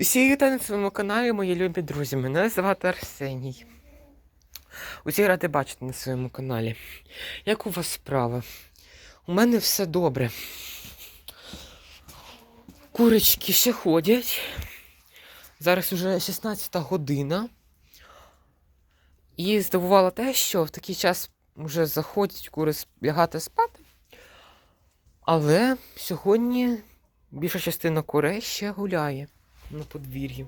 Всі вітаю на своєму каналі, мої любі друзі. Мене звати Арсеній. Усі ради бачити на своєму каналі. Як у вас справа? У мене все добре. Курочки ще ходять. Зараз уже 16 година. І здивувало те, що в такий час вже заходять кури лягати спати. Але сьогодні більша частина курей ще гуляє на подвір'ї.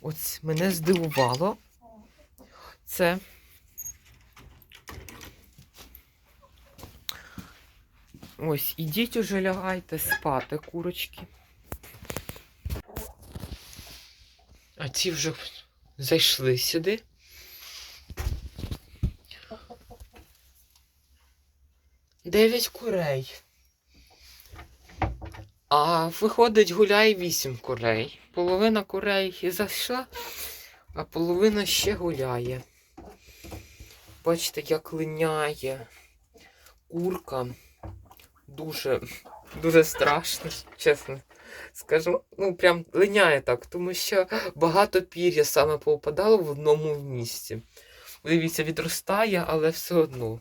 Ось мене здивувало. Це. Ось, ідіть уже лягайте спати, курочки. А ці вже зайшли сюди. Дев'ять курей. А виходить, гуляє вісім курей. Половина курей зайшла, а половина ще гуляє. Бачите, як линяє курка. Дуже, дуже страшно, чесно скажу. Ну, прям линяє так, тому що багато пір'я саме повпадало в одному місці. Дивіться, відростає, але все одно.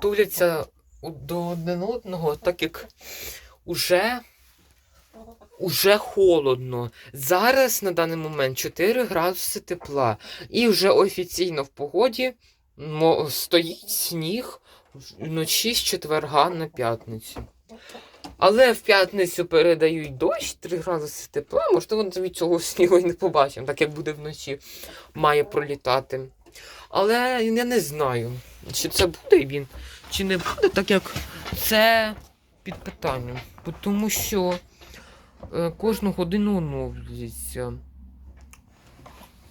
Туляться до один одного, так як уже, уже холодно. Зараз на даний момент 4 градуси тепла. І вже офіційно в погоді стоїть сніг вночі з четверга на п'ятницю. Але в п'ятницю передають дощ 3 градуси тепла, можливо, навіть цього снігу і не побачимо, так як буде вночі, має пролітати. Але я не знаю, чи це буде він, чи не буде, так як це під питанням. Тому що е, кожну годину оновлюється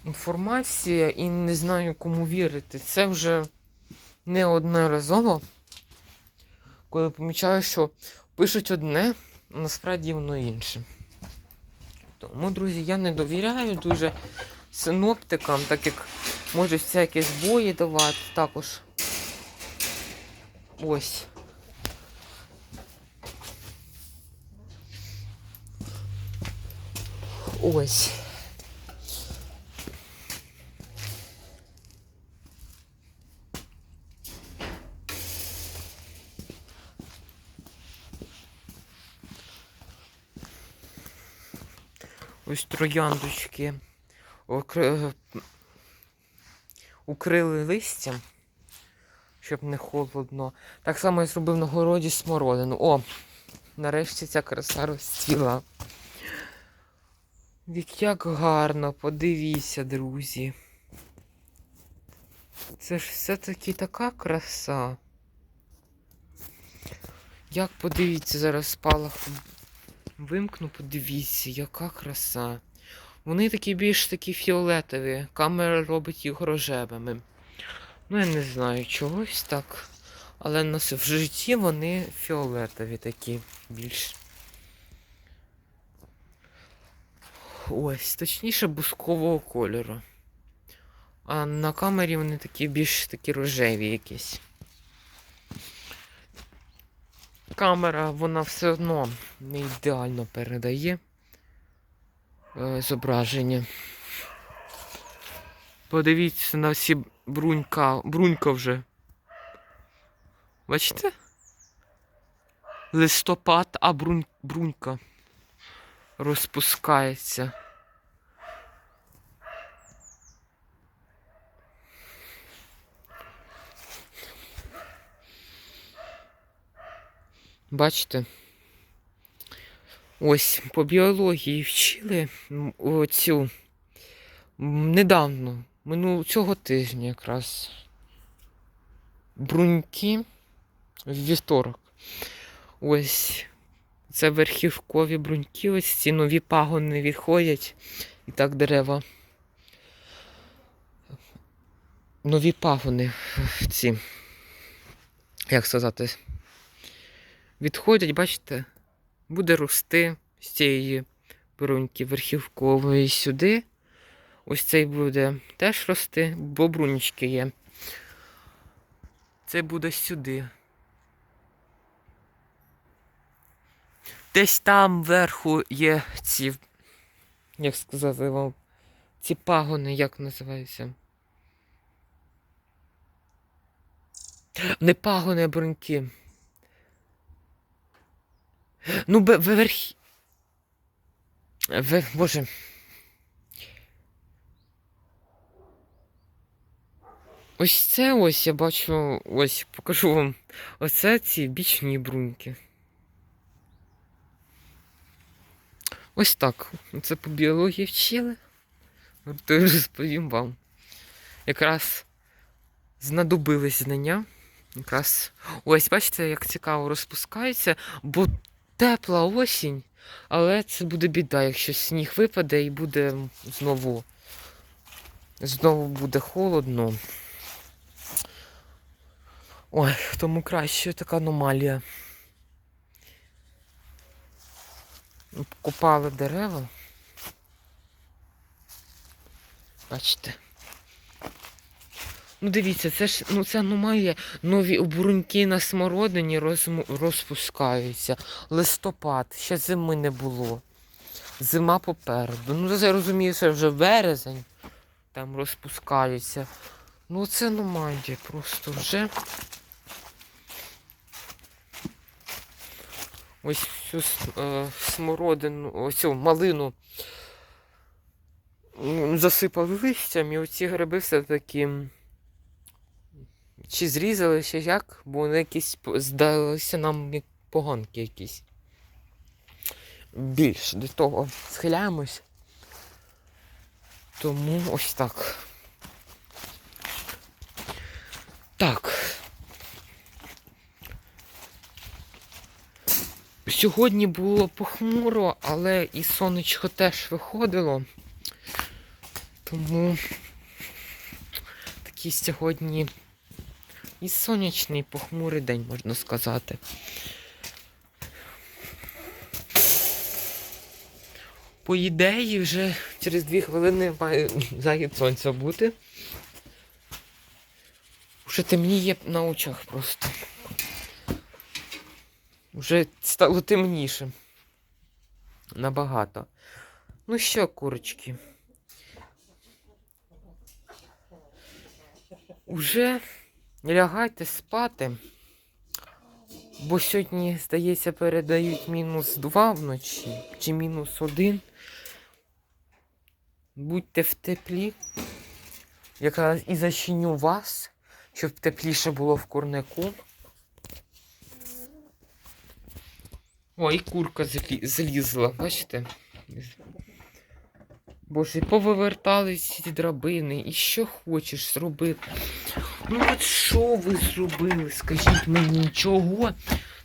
інформація і не знаю, кому вірити. Це вже неодноразово, коли помічаю, що пишуть одне, а насправді воно інше. Тому, друзі, я не довіряю дуже синоптикам, так як можуть всякі збої давати також. Ось. Ось. Ось трояндочки укрили листям, щоб не холодно. Так само я зробив на городі смородину. О, нарешті ця краса розцвіла. Як гарно, подивіться, друзі. Це ж все-таки така краса. Як подивіться, зараз спалах вимкну, подивіться, яка краса. Вони такі більш такі фіолетові. Камера робить їх рожевими. Ну, я не знаю, чогось так. Але в житті вони фіолетові такі більш. Ось, точніше, бускового кольору. А на камері вони такі більш такі рожеві якісь. Камера, вона все одно не ідеально передає е, зображення. Подивіться на всі брунька. Брунька вже. Бачите? Листопад, а брунь, брунька розпускається. Бачите? Ось по біології вчили оцю недавно, минулого цього тижня якраз. Бруньки в вівторок. Ось це верхівкові бруньки, ось ці нові пагони відходять. І так дерева. Нові пагони ці. Як сказати? Відходять, бачите, буде рости з цієї бруньки верхівкової сюди. Ось цей буде теж рости, бо брунічки є. це буде сюди. Десь там вверху є ці. Як сказати вам, ці пагони, як називаються? Не пагони, а бруньки. Ну, верх... Ве... Боже. Ось це ось я бачу, ось покажу вам. Оце ці бічні бруньки. Ось так. Це по біології вчили. То розповім вам. Якраз знадобились знання. Якраз ось, бачите, як цікаво розпускається, бо тепла осінь, але це буде біда, якщо сніг випаде і буде знову. Знову буде холодно. Ой, тому краще така аномалія. Купали дерева. Бачите. Ну дивіться, це ж ну це аномалія. Нові обруньки на смородині розму- розпускаються. Листопад, ще зими не було. Зима попереду. Ну це я розумію, це вже березень там розпускаються. Ну це аномалія просто вже. Ось цю е, смородину, ось малину засипали листям, і оці гриби все-таки м, чи зрізали, чи як, бо вони якісь здалися нам як поганки якісь. Більш до того схиляємось. Тому ось так. Так. Сьогодні було похмуро, але і сонечко теж виходило. Тому такий сьогодні і сонячний похмурий день, можна сказати. По ідеї, вже через дві хвилини має захід сонця бути. Уже темніє на очах просто. Уже стало темніше. Набагато. Ну що, курочки? Уже лягайте спати. Бо сьогодні, здається, передають мінус 2 вночі чи мінус 1. Будьте в теплі. Якраз і зачиню вас, щоб тепліше було в курнику. О, і курка злізла, бачите? Боже, повивертались ці драбини, і що хочеш зробити. Ну от що ви зробили? Скажіть мені чого?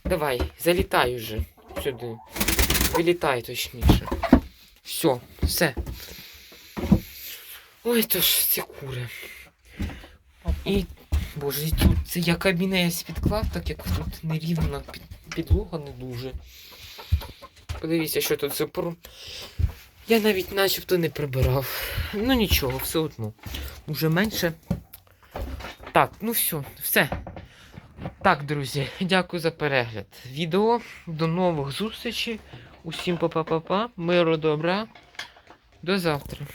Давай, залітай уже сюди. Вилітай точніше. Все, все. Ой, то ж ці кури. І, боже, і тут це я кабінець підклав, так як тут нерівна підлога не дуже. Подивіться, що тут за пору. Я навіть начебто не прибирав. Ну нічого, все одно. Уже менше. Так, ну все, все. Так, друзі, дякую за перегляд відео. До нових зустрічей. Усім па-па-па-па. Миру добра. До завтра.